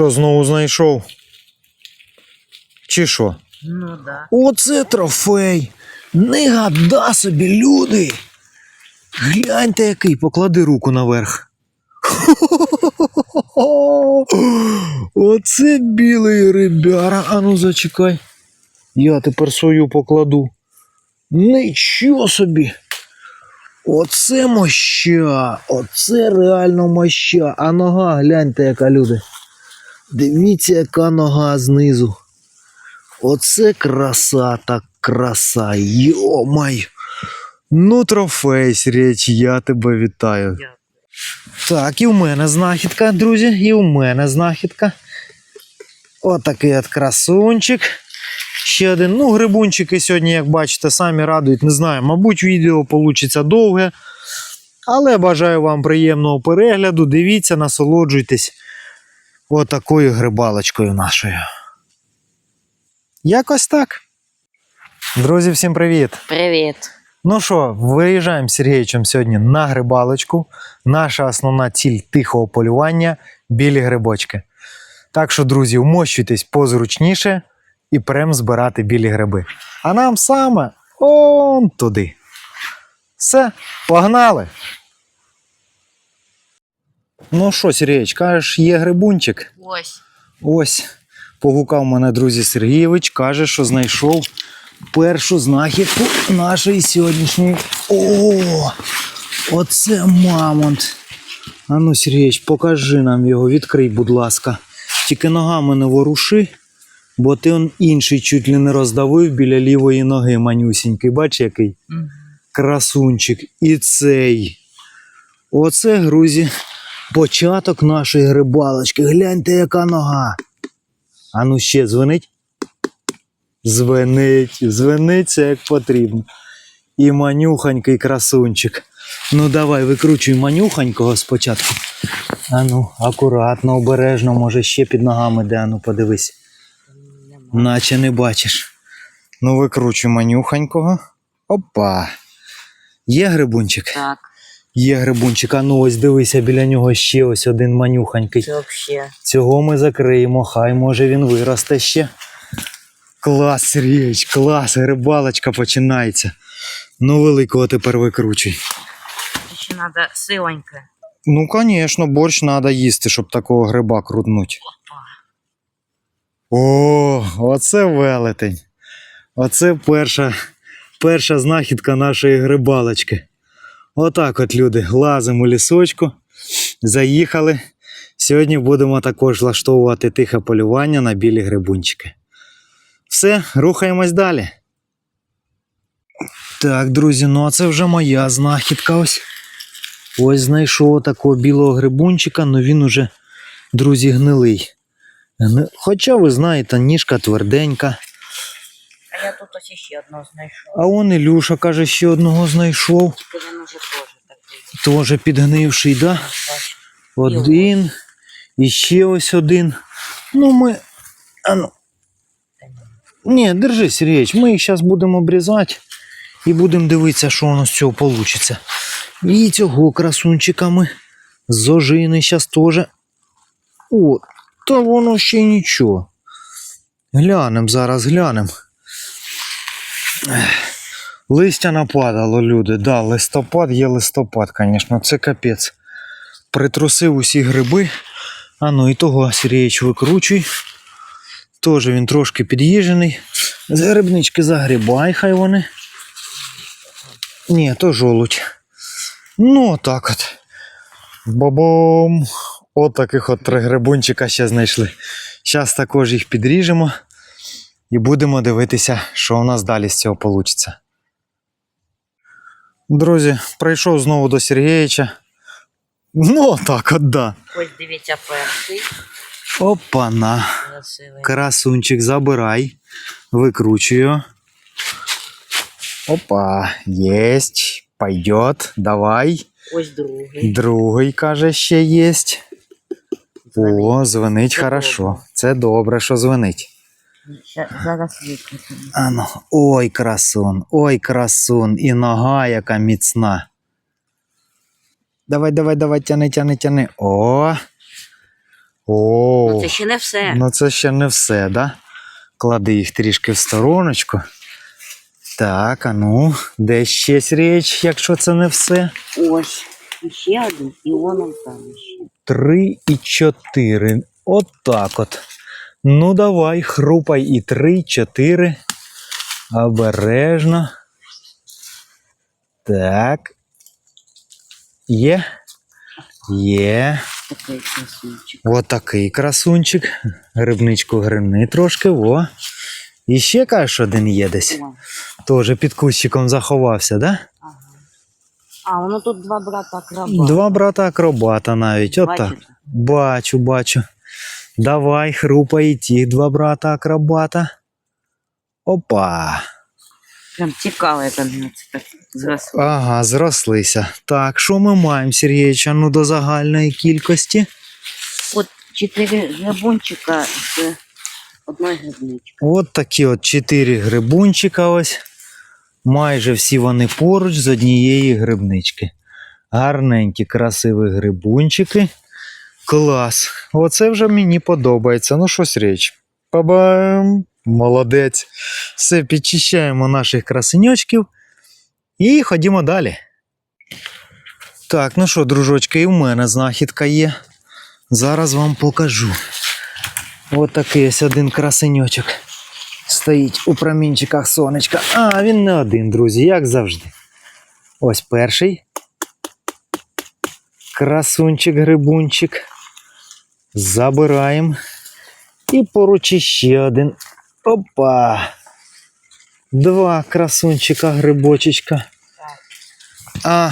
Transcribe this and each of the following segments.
Що, знову знайшов? Чи що? Ну да. Оце трофей. Не гада собі, люди. Гляньте який, поклади руку наверх. Оце білий рибяра. Ану зачекай. Я тепер свою покладу. Нічого собі. Оце моща. Оце реально моща. А нога, гляньте, яка люди. Дивіться, яка нога знизу. Оце краса так краса. Йомай. Ну, трофей, Сріч, я тебе вітаю. Так, і в мене знахідка, друзі, і в мене знахідка. Отакий от красунчик. Ще один. Ну, грибунчики сьогодні, як бачите, самі радують. Не знаю, мабуть, відео вийде довге. Але бажаю вам приємного перегляду. Дивіться, насолоджуйтесь отакою грибалочкою нашою. Якось так. Друзі, всім привіт! Привіт. Ну що, виїжджаємо з Сергійовичем сьогодні на грибалочку. Наша основна ціль тихого полювання білі грибочки. Так що, друзі, вмощуйтесь позручніше і прям збирати білі гриби. А нам саме он туди. Все, погнали. Ну що, Сергійович, кажеш, є грибунчик? Ось. Ось погукав мене друзі Сергійович, каже, що знайшов першу знахідку нашої сьогоднішньої. О! Оце мамонт. А ну, Сергійович, покажи нам його, відкрий, будь ласка. Тільки ногами не воруши, бо ти он інший чуть ли не роздавив біля лівої ноги манюсінький. Бач, який красунчик. І цей. Оце, грузі, початок нашої грибалочки. Гляньте, яка нога. А ну ще дзвонить. Звенить, звениться як потрібно. І манюханький красунчик. Ну давай, викручуй манюханького спочатку. А ну, акуратно, обережно, може ще під ногами де, а ну подивись. Наче не бачиш. Ну, викручуй манюханького. Опа. Є грибунчик? Так, Є грибунчик. А ну ось дивися, біля нього ще ось один манюханький. це взагалі. Цього ми закриємо, хай може він виросте ще. Клас, Сергійович, клас, грибалочка починається. Ну, великого тепер викручуй. Ще треба силеньке. Ну, звісно, борщ треба їсти, щоб такого гриба крутнуть. О, оце велетень. Оце перша, перша знахідка нашої грибалочки. Отак от люди, лазимо у лісочку, заїхали. Сьогодні будемо також влаштовувати тихе полювання на білі грибунчики. Все, рухаємось далі. Так, друзі, ну а це вже моя знахідка ось. Ось знайшов такого білого грибунчика, але він уже, друзі, гнилий. Хоча, ви знаєте, ніжка тверденька. А я тут ось ще одного знайшов. А он Ілюша каже, ще одного знайшов. Теж підгнивший, да? Один. І ще ось один. Ну, ми. А ну. Ні, держи, Сергійович, ми їх зараз будемо обрізати і будемо дивитися, що у нас з цього вийде. І цього красунчика ми з зараз теж. О, та воно ще нічого. Глянем зараз, глянем. Листя нападало, люди. Да, листопад є листопад, звісно, це капець. Притрусив усі гриби. А ну і того Сергійович викручуй. Теж він трошки під'їжджений. З грибнички загрібай, хай вони. Ні, то жолудь. Ну, отак от. Бабом. От таких от три грибунчика ще знайшли. Зараз також їх підріжемо і будемо дивитися, що у нас далі з цього вийде. Друзі, прийшов знову до Сергійовича. Ну, так от да. Ось дивіться перший. Опана. Красивий. Красунчик, забирай. Викручуй його. Опа, єсть. Пойдет. Давай. Ось другий. Другий, каже, ще єсть. О, дзвонить Це хорошо. добре. Це добре, що дзвонить. Зараз викрутимо. Ану, ой, красун, ой, красун, і нога яка міцна. Давай, давай, давай, тяни, тяни, тяни. О. О. О, Це ще не все. ну це ще не все, да? Клади їх трішки в стороночку. Так, а ну, де ще річ, якщо це не все? Ось. І ще один, і воно там ще. Три і чотири. От так от. Ну давай, хрупай і три, чотири. Обережно. Так. Є. Є. Такий красунчик. Отакий красунчик. Грибничку грибни трошки, во. І ще кажеш, один є десь. Тоже під кущиком заховався, да? ага. А, воно тут два брата акробата. Два брата акробата навіть. Отак. Бачите? Бачу, бачу. Давай, хрупай ті два брата акробата. Опа. Прям цікаво, як вони це так зросли. Ага, зрослися. Так, що ми маємо, Сергійович? Ну до загальної кількості. От чотири грибунчика з одної грибнички. От такі от чотири грибунчика ось. Майже всі вони поруч з однієї грибнички. Гарненькі, красиві грибунчики. Клас. Оце вже мені подобається. Ну, щось річ. Па-бам! Молодець. Все, підчищаємо наших красеньочків. І ходімо далі. Так, ну що, дружочки, і в мене знахідка є. Зараз вам покажу. От такий ось один красеньочок. Стоїть у промінчиках сонечка. А, він не один, друзі, як завжди. Ось перший. Красунчик, грибунчик. Забираємо. І поруч іще один. Опа. Два красунчика, грибочечка. А,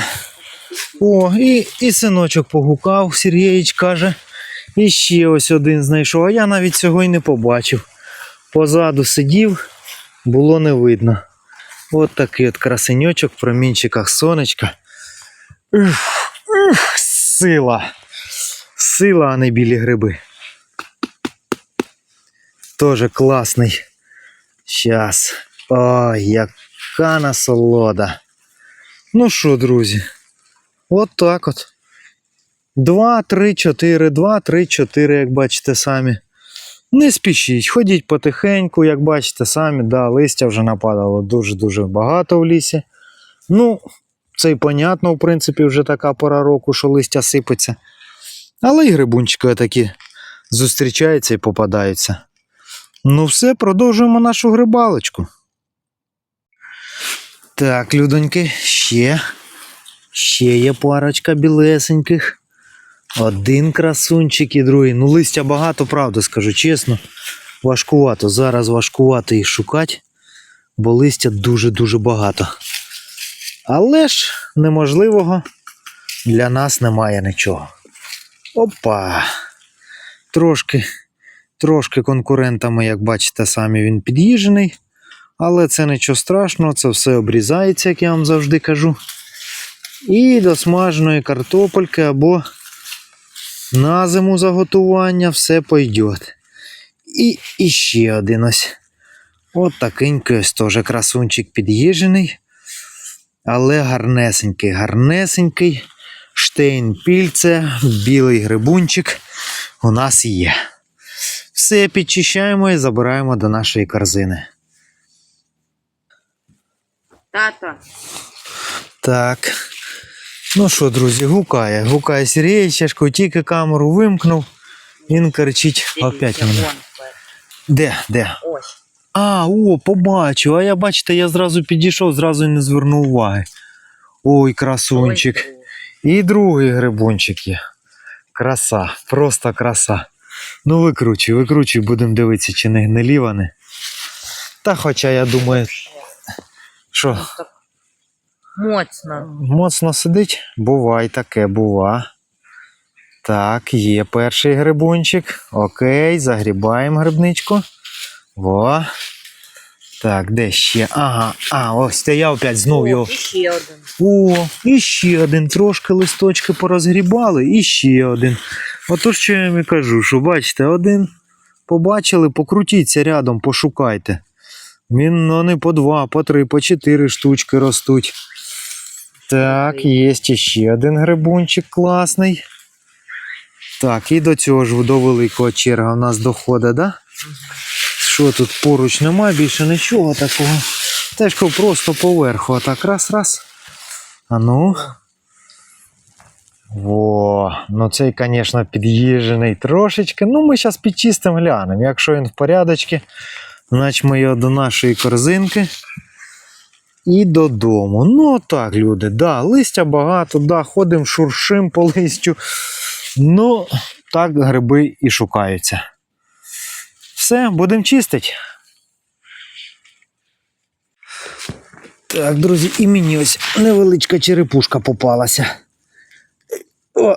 о, і, і синочок погукав, Сергійович каже. І ще ось один знайшов, а я навіть цього й не побачив. Позаду сидів, було не видно. От такий от красеньочок в промінчиках сонечка. Ух, ух, сила. Сила, а не білі гриби. Тоже класний. Щас. Ой, яка насолода. Ну що, друзі? От так от. 2, 3, 4, 2, 3, 4, як бачите самі. Не спішіть, ходіть потихеньку, як бачите самі, да, листя вже нападало дуже-дуже багато в лісі. Ну, це й понятно, в принципі, вже така пора року, що листя сипеться. Але й грибунчики такі зустрічаються і попадаються. Ну, все, продовжуємо нашу грибалочку. Так, людоньки, ще. Ще є парочка білесеньких. Один красунчик і другий. Ну, листя багато, правда, скажу чесно. Важкувато. Зараз важкувато їх шукати, бо листя дуже-дуже багато. Але ж неможливого для нас немає нічого. Опа. Трошки, трошки конкурентами, як бачите, самі він під'їжджений. Але це нічого страшного, це все обрізається, як я вам завжди кажу. І до смаженої картопельки або на зиму заготування все пойде. І, і ще один ось. От такенький ось теж красунчик під'їжджений. Але гарнесенький, гарнесенький. Штейн-пільце, білий грибунчик у нас є. Все підчищаємо і забираємо до нашої корзини. Тато, Так. Ну що, друзі, гукає. Гукає Сергій, чешку тільки камеру вимкнув. Він кричить опять мене. Де? Де? Ось. А, о, побачив. А я бачите, я зразу підійшов, зразу не звернув уваги. Ой, красунчик. І другий грибунчик є. Краса, просто краса. Ну викручуй, викручуй, будемо дивитися, чи не гнилі вони. Та хоча я думаю, що Моцно. моцно сидить, бувай таке, бува. Так, є перший грибунчик. Окей, загрібаємо грибничку. Во. Так, де ще? Ага, а, ось я опять знов О, його. І ще один. О, і ще один. Трошки листочки порозгрібали, і ще один. Ото що я вам і кажу, що бачите, один побачили, покрутіться рядом, пошукайте. Він вони по два, по три, по чотири штучки ростуть. Так, є ще один грибунчик класний. Так, і до цього ж до великого черга у нас доходить, да? Що тут поруч немає, більше нічого такого. Теж просто поверху. А так раз, раз. А ну. Во, ну цей, звісно, під'їжджений трошечки. Ну, ми зараз підчистимо, глянемо. Якщо він в порядочку, значить ми його до нашої корзинки і додому. Ну, так, люди, да, листя багато, да, ходимо, шуршим по листю. Ну, так гриби і шукаються. Все, будемо чистити. Так, друзі, і мені ось невеличка черепушка попалася. О,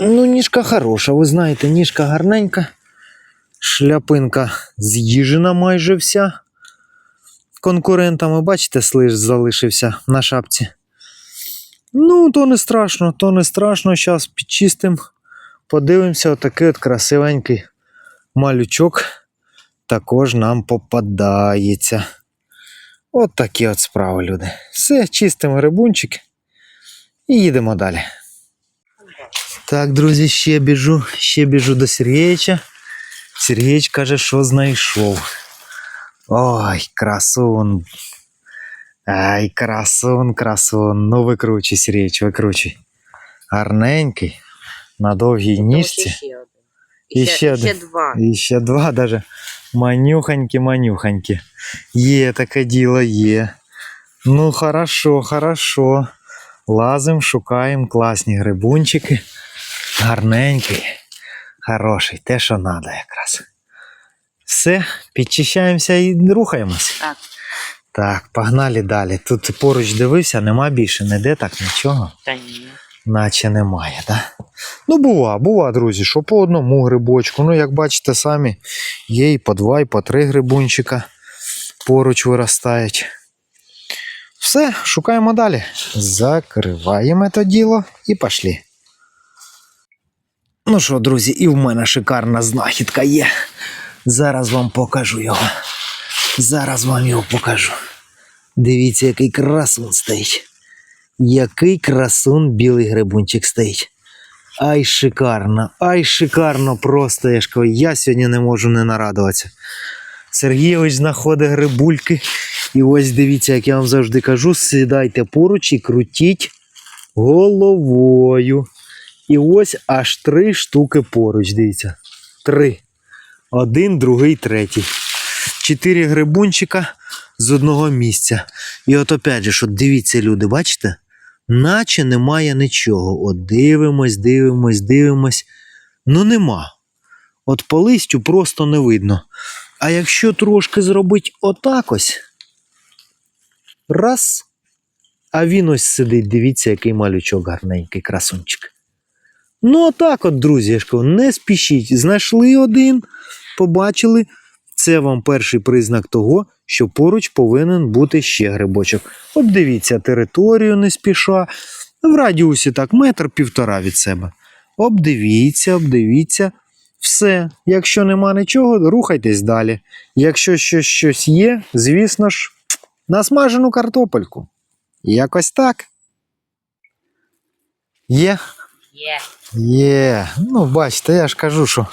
ну, ніжка хороша, ви знаєте, ніжка гарненька. Шляпинка з'їжена майже вся. Конкурентами, бачите, слиж залишився на шапці. Ну, то не страшно, то не страшно. Зараз підчистимо. Подивимося, отакий от красивенький малючок також нам попадається. От такі от справи, люди. Все, чистимо грибунчик і їдемо далі. Так, друзі, ще біжу, ще біжу до Сергійча. Сергійч каже, що знайшов. Ой, красун. Ай, красун, красун. Ну, викручуй, Сергійч, викручуй. Гарненький, на довгій ніжці. І ще, ще два. І ще два даже манюхонькі. Є таке діло, є. Ну, хорошо, хорошо. Лазим, шукаємо класні грибунчики. Гарненький, хороший, те, що треба якраз. Все, підчищаємося і рухаємось. Так. Так, погнали далі. Тут поруч дивився, нема більше, ніде так нічого Та ні. Наче немає, да? Ну, бува, бува, друзі, що по одному грибочку. Ну, як бачите самі, є і по два, і по три грибунчика поруч виростають. Все, шукаємо далі. Закриваємо це діло і пішли. Ну що, друзі, і в мене шикарна знахідка є. Зараз вам покажу його. Зараз вам його покажу. Дивіться, який красун стоїть. Який красун білий грибунчик стоїть. Ай, шикарно, ай, шикарно, просто я ж кажу, я сьогодні не можу не нарадуватися. Сергійович знаходить грибульки. І ось дивіться, як я вам завжди кажу, сідайте поруч і крутіть головою. І ось аж три штуки поруч. Дивіться. Три. Один, другий, третій. Чотири грибунчика з одного місця. І от опять же, що дивіться, люди, бачите? Наче немає нічого. От дивимось, дивимось, дивимось. Ну нема. От по листю просто не видно. А якщо трошки зробити отак ось. Раз. А він ось сидить, дивіться, який малючок гарненький красунчик. Ну, отак от, друзі, я ж кажу, не спішіть. Знайшли один, побачили. Це вам перший признак того, що поруч повинен бути ще грибочок. Обдивіться територію не спіша. В радіусі так метр півтора від себе. Обдивіться, обдивіться. Все. Якщо нема нічого, рухайтесь далі. Якщо щось, щось є, звісно ж, насмажену картопельку. Якось так. Є? Є. Є. Ну, бачите, я ж кажу, що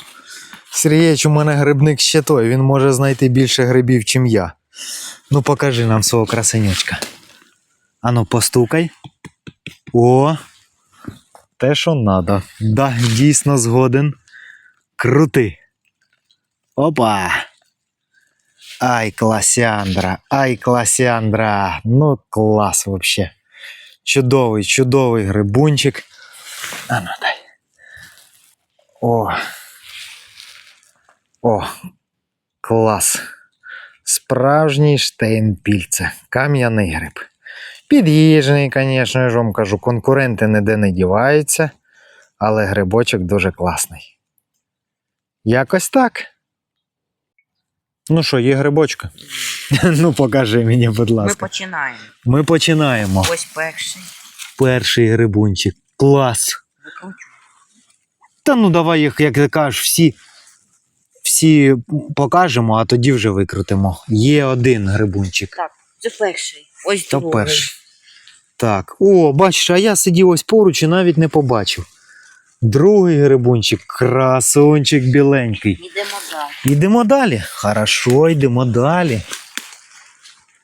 Сергійович у мене грибник ще той, він може знайти більше грибів, чим я. Ну, покажи нам свого красенючка. Ану, постукай. О, те, що надо. Да, дійсно згоден. Крути. Опа. Ай, класяндра, ай, класяндра. Ну, клас вообще. Чудовий, чудовий грибунчик. А ну дай. О. О. Клас. Справжній штейнпільце. Кам'яний гриб. Під'їжджений, звісно, я ж вам кажу, конкуренти ніде не діваються, але грибочок дуже класний. Якось так. Ну що, є грибочка? ну, покажи мені, будь ласка. Ми починаємо. Ми починаємо. Ось перший. Перший грибунчик. Клас. Викручу. Та ну давай їх, як ти кажеш, всі, всі покажемо, а тоді вже викрутимо. Є один грибунчик. Так, це перший. Ось То другий. перший. Так. О, бачиш, а я сидів ось поруч і навіть не побачив. Другий грибунчик, красунчик біленький. Йдемо далі. Йдемо далі. Хорошо, йдемо далі.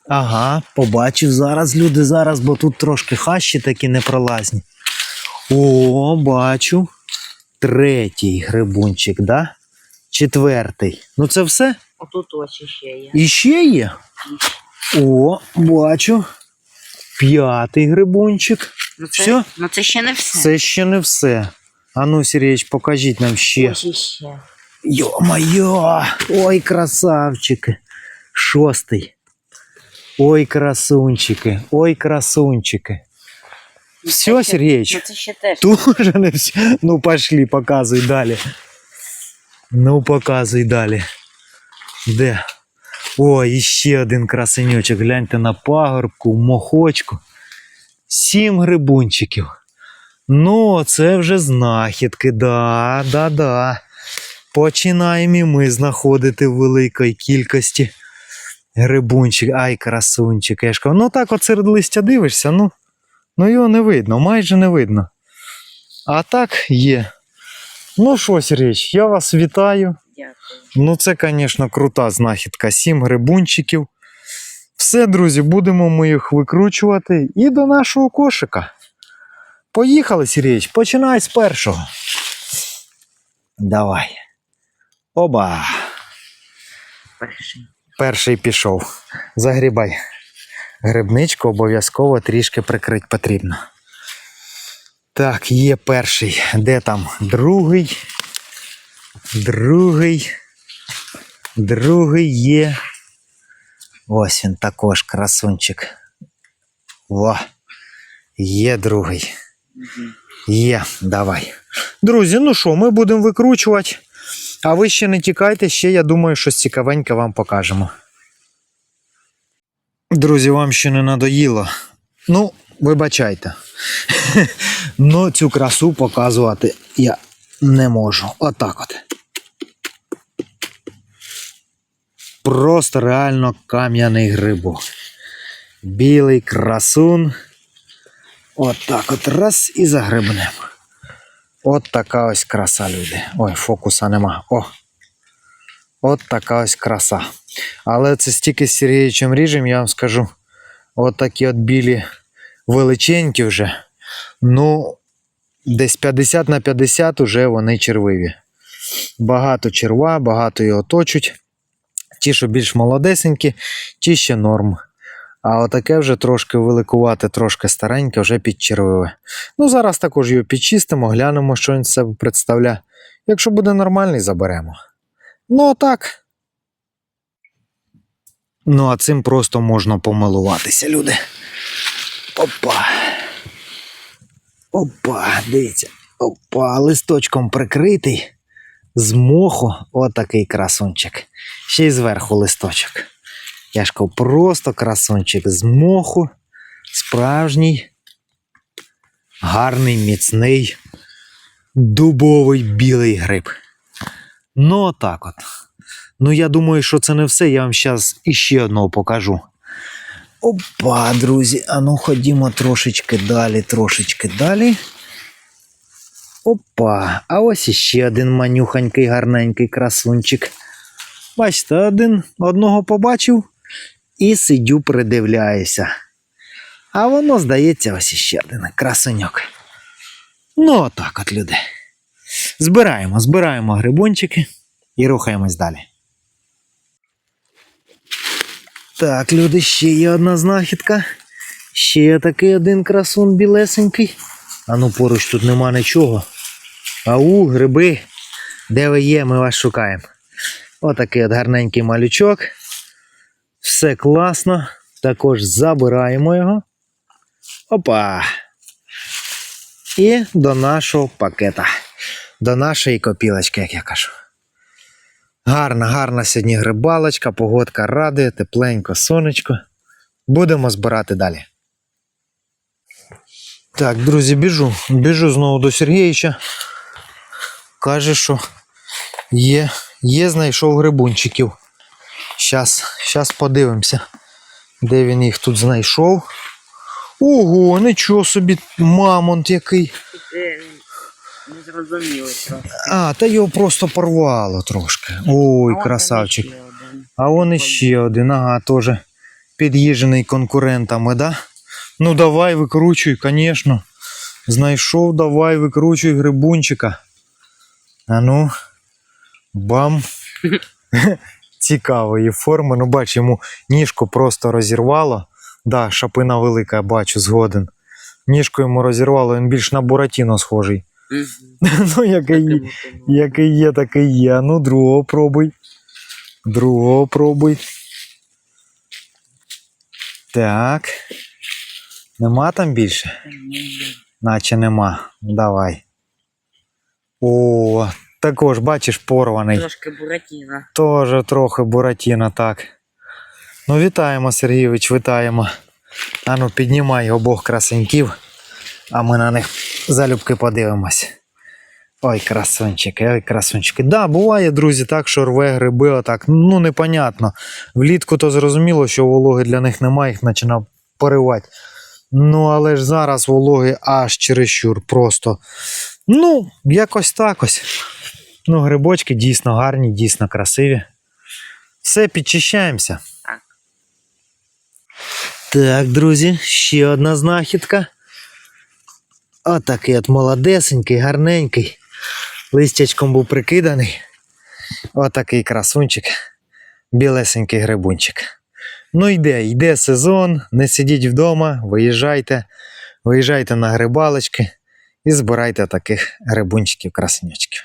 Ага, побачив зараз люди зараз, бо тут трошки хащі такі непролазні. О, бачу. Третій грибунчик, да? Четвертий. Ну це все? Отут ось ще є. І ще є. О, бачу. П'ятий грибунчик. Ну це, Всьо? Ну це ще не все. Це ще не все. Ану, Сергійович, покажіть нам ще. Ось іще. Йо-моє! Ой, красавчики! Шостий. Ой, красунчики, ой, красунчики. Все, Це ще- Сергійович? Ну це ще теж. Тоже не все. Ну, пошли, показуй далі. Ну, показуй далі. Де? Ой, іще один красенючок. Гляньте на пагорбку, мохочку. Сім грибунчиків. Ну, це вже знахідки, да, да, да. Починаємо і ми знаходити в великій кількості грибунчик. Ай, красунчик. Я ж кажу, ну так от серед листя дивишся, ну, ну його не видно, майже не видно. А так є. Ну що, Сергійович, я вас вітаю. Дякую. Ну, це, звісно, крута знахідка. Сім грибунчиків. Все, друзі, будемо ми їх викручувати і до нашого кошика. Поїхали, Сергійович, починай з першого. Давай. Оба. Перший. Перший пішов. Загрібай. Грибничку обов'язково трішки прикрити потрібно. Так, є перший. Де там? Другий. Другий. Другий є. Ось він також красунчик. Во. Є другий. Є, давай. Друзі, ну що, ми будемо викручувати. А ви ще не тікайте, ще я думаю, щось цікавеньке вам покажемо. Друзі, вам ще не надоїло. Ну, вибачайте. Ну, цю красу показувати я не можу. Отак от. Просто реально кам'яний грибок. Білий красун. От от раз і загребнемо. От така ось краса, люди. Ой, фокуса нема. О. От така ось краса. Але це стільки з Сергієчем ріжем, я вам скажу. От такі от білі величенькі вже. Ну, десь 50 на 50 уже вони червиві. Багато черва, багато його точуть. Ті, що більш молодесенькі, ті ще норм. А отаке вже трошки великувате, трошки стареньке, вже підчервиве. Ну, зараз також його підчистимо, глянемо, що він себе представляє. Якщо буде нормальний, заберемо. Ну, так. Ну, а цим просто можна помилуватися, люди. Опа. Опа, дивіться. Опа, листочком прикритий. З моху, отакий красунчик. Ще й зверху листочок. Я ж просто красунчик з моху. Справжній, гарний, міцний, дубовий білий гриб. Ну, отак от. Ну, я думаю, що це не все. Я вам зараз іще одного покажу. Опа, друзі, а ну ходімо трошечки далі, трошечки далі. Опа, а ось іще один манюханький, гарненький красунчик. Бачите, один одного побачив і сидю, придивляюся. А воно, здається, ось іще один красеньок. Ну, отак от, люди. Збираємо, збираємо грибончики і рухаємось далі. Так, люди, ще є одна знахідка. Ще є такий один красун білесенький. А ну поруч тут нема нічого. Ау, гриби. Де ви є, ми вас шукаємо. Отакий от гарненький малючок. Все класно. Також забираємо його. Опа. І до нашого пакета. До нашої копілочки, як я кажу. Гарна, гарна сьогодні грибалочка, погодка радує, тепленько, сонечко. Будемо збирати далі. Так, друзі, біжу. Біжу знову до Сергійовича. Каже, що є, є знайшов грибунчиків. Щас, щас подивимося, де він їх тут знайшов. Ого, нічого собі, мамонт який. Не зрозуміло. А, та його просто порвало трошки. Ой, А красавчик. там. А вон іще один, ага, теж під'їжджений конкурентами, да? Ну давай, викручуй, звісно. Знайшов, давай, викручуй грибунчика. А ну, бам. Цікавої форми. Ну, бач, йому ніжку просто розірвало. Да, шапина велика, бачу, згоден. Ніжку йому розірвало, він більш на Буратіно схожий. Ну, який, який є, такий є. Ну, другого пробуй. Другого пробуй. Так. Нема там більше? Наче нема. Давай. О, також, бачиш, порваний. Трошки буратіна. Тоже трохи Буратіно, так. Ну, вітаємо, Сергійович, вітаємо. Ану, піднімай обох красеньків, а ми на них залюбки подивимось. Ой, красунчики, ой, красунчики. Да, буває, друзі, так, що рве гриби, отак. Ну, непонятно. Влітку то зрозуміло, що вологи для них немає, їх починав поривати. Ну, але ж зараз вологи аж чересчур просто. Ну, якось так ось. Ну, грибочки дійсно гарні, дійсно красиві. Все, підчищаємося. Так. Так, друзі, ще одна знахідка. Отакий от молодесенький, гарненький. Листячком був прикиданий. Отакий красунчик. Білесенький грибунчик. Ну йде, йде сезон, не сидіть вдома, виїжджайте, виїжджайте на грибалочки і збирайте таких грибунчиків, красунячків.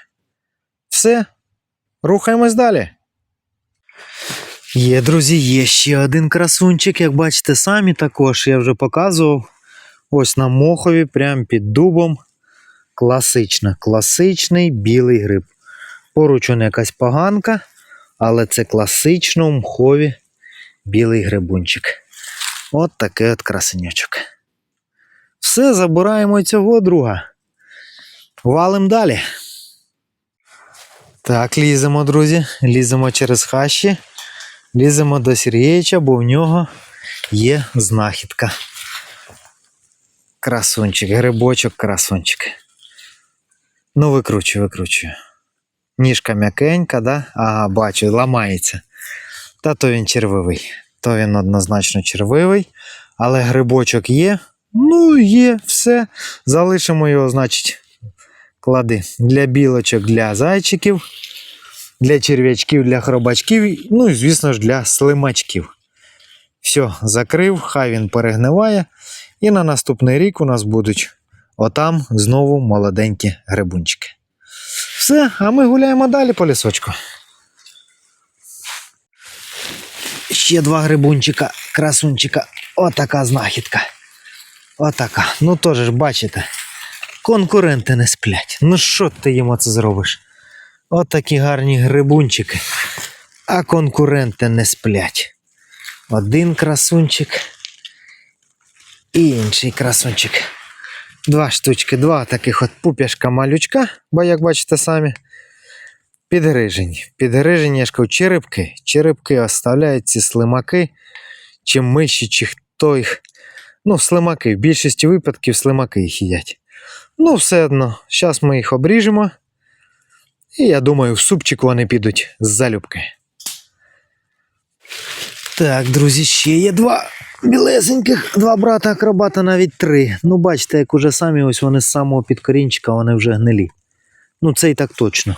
Все, рухаємось далі. Є, друзі, є ще один красунчик, як бачите, самі також я вже показував. Ось на мохові, прямо під дубом. Класична, класичний білий гриб. Поруч он якась поганка, але це класично мхові білий грибунчик. От такий от красенючок. Все, забираємо цього друга. Валим далі. Так, ліземо, друзі. Ліземо через хащі. Ліземо до Сергійча, бо в нього є знахідка. Красунчик, грибочок, красунчик. Ну, викручую, викручую. Ніжка м'якенька, да? Ага, бачу, ламається. Та то він червивий. То він однозначно червивий. Але грибочок є. Ну, є, все. Залишимо його, значить, клади для білочок, для зайчиків, для черв'ячків, для хробачків, ну і, звісно ж, для слимачків. Все, закрив, хай він перегниває. І на наступний рік у нас будуть отам знову молоденькі грибунчики. Все, а ми гуляємо далі по лісочку. Ще два грибунчика, красунчика. Отака знахідка. Отака. Ну теж ж бачите. Конкуренти не сплять. Ну що ти їм оце зробиш? Отакі гарні грибунчики. А конкуренти не сплять. Один красунчик і інший красунчик. Два штучки, два таких от пуп'яшка малючка, бо як бачите самі. Підгрижені. Підгрижені, я ж кажу, черепки. Черепки оставляють ці слимаки, чи миші, чи хто їх. Ну, слимаки. В більшості випадків слимаки їх їдять. Ну, все одно, зараз ми їх обріжемо. І я думаю, в супчик вони підуть з залюбки. Так, друзі, ще є два білесеньких, два брата акробата, навіть три. Ну, бачите, як уже самі ось вони з самого підкорінчика, вони вже гнилі. Ну, це і так точно.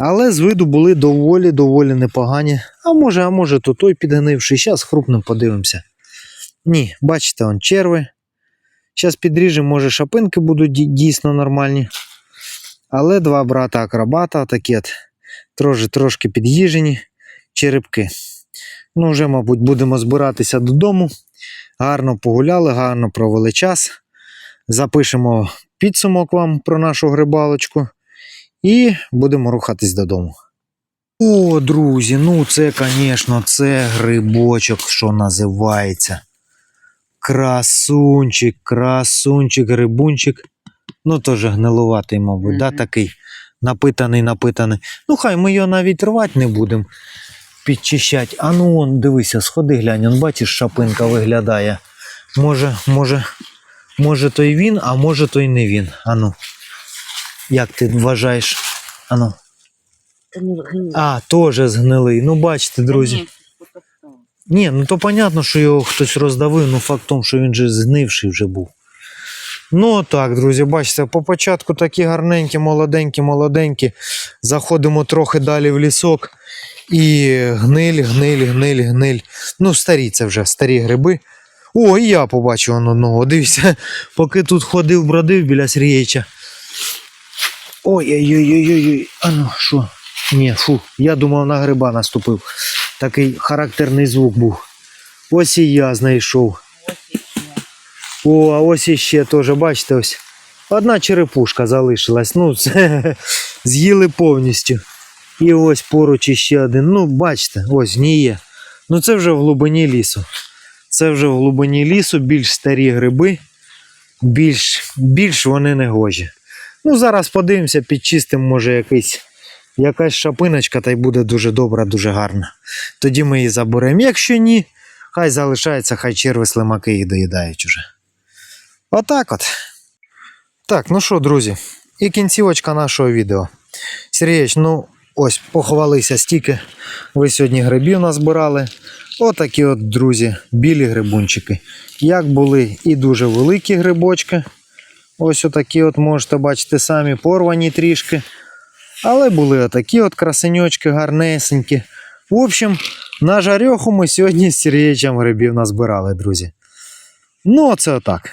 Але з виду були доволі, доволі непогані. А може, а може, то той підгнивший. Зараз хрупнем подивимося. Ні, бачите, он черви. Зараз підріжемо, може, шапинки будуть дійсно нормальні. Але два брата акробата, такі от трошки під'їжені черепки. Ну, вже, мабуть, будемо збиратися додому. Гарно погуляли, гарно провели час. Запишемо підсумок вам про нашу грибалочку. І будемо рухатись додому. О, друзі, ну це, звісно, це грибочок, що називається. Красунчик, красунчик, грибунчик. Ну, теж гнилуватий, мабуть, да, такий напитаний, напитаний. Ну, хай ми його навіть рвати не будемо підчищати. А ну он, дивися, сходи глянь, он бачиш, шапинка виглядає. Може, може, може, то й він, а може, то й не він. А ну. Як ти вважаєш? Ану. Та ну. А, теж згнилий. Ну, бачите, друзі. Ні, ну то понятно, що його хтось роздавив, ну факт в тому, що він же згнивший вже був. Ну так, друзі, бачите, по початку такі гарненькі, молоденькі, молоденькі. Заходимо трохи далі в лісок. І гниль, гниль, гниль, гниль. Ну, старі це вже, старі гриби. О, і я побачив одного. Дивіться, поки тут ходив, бродив біля Сергійча. Ой-ой-ой-ой-ой. А ну, що? Ні, фу, я думав, на гриба наступив. Такий характерний звук був. Ось і я знайшов. О, а ось іще теж, бачите, ось. Одна черепушка залишилась. Ну, це з'їли повністю. І ось поруч іще один. Ну, бачите, ось гніє. Ну це вже в глибині лісу. Це вже в глибині лісу, більш старі гриби, більш, більш вони не гожі. Ну, зараз подивимося, підчистимо, може, якийсь, якась шапиночка, та й буде дуже добра, дуже гарна. Тоді ми її заберемо. Якщо ні, хай залишається, хай черви слимаки їх доїдають уже. Отак от. Так, ну що, друзі, і кінцівочка нашого відео. Сергійович, ну ось поховалися стільки. Ви сьогодні грибів назбирали. Отакі от, друзі, білі грибунчики. Як були і дуже великі грибочки. Ось отакі от можете бачити самі порвані трішки. Але були отакі от красеньочки, гарнесенькі. В общем, на жарьоху ми сьогодні з Сергійовичем грибів назбирали, друзі. Ну, оце отак.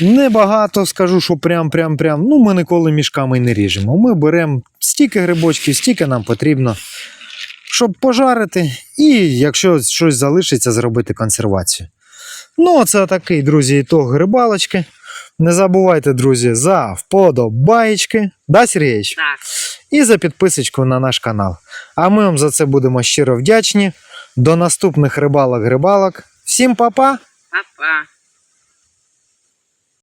Небагато скажу, що прям, прям, прям. Ну, ми ніколи мішками не ріжемо. Ми беремо стільки грибочків, стільки нам потрібно, щоб пожарити, і якщо щось залишиться, зробити консервацію. Ну, це такий, друзі, ітог грибалочки. Не забувайте, друзі, за вподобаєчки. Да, Сергійович? Так. І за підписочку на наш канал. А ми вам за це будемо щиро вдячні. До наступних рибалок-грибалок. Всім па-па! Па-па.